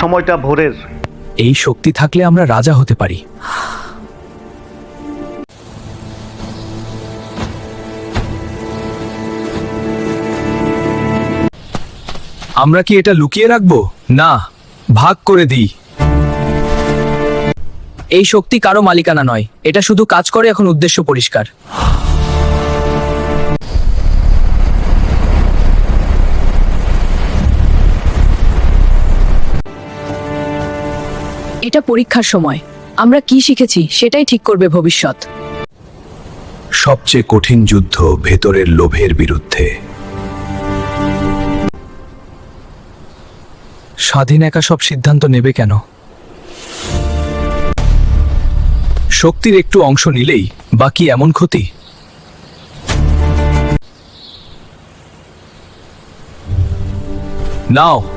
সময়টা ভোরের। এই শক্তি থাকলে আমরা রাজা হতে পারি। আমরা কি এটা লুকিয়ে রাখব? না, ভাগ করে দিই। এই শক্তি কারও মালিকানা নয়। এটা শুধু কাজ করে এখন উদ্দেশ্য পরিষ্কার। এটা পরীক্ষার সময়। আমরা কি শিখেছি সেটাই ঠিক করবে ভবিষ্যৎ। সবচেয়ে কঠিন যুদ্ধ ভেতরের লোভের বিরুদ্ধে। স্বাধীন একা সব সিদ্ধান্ত নেবে কেন? শক্তির একটু অংশ নিলেই বাকি এমন ক্ষতি? নাও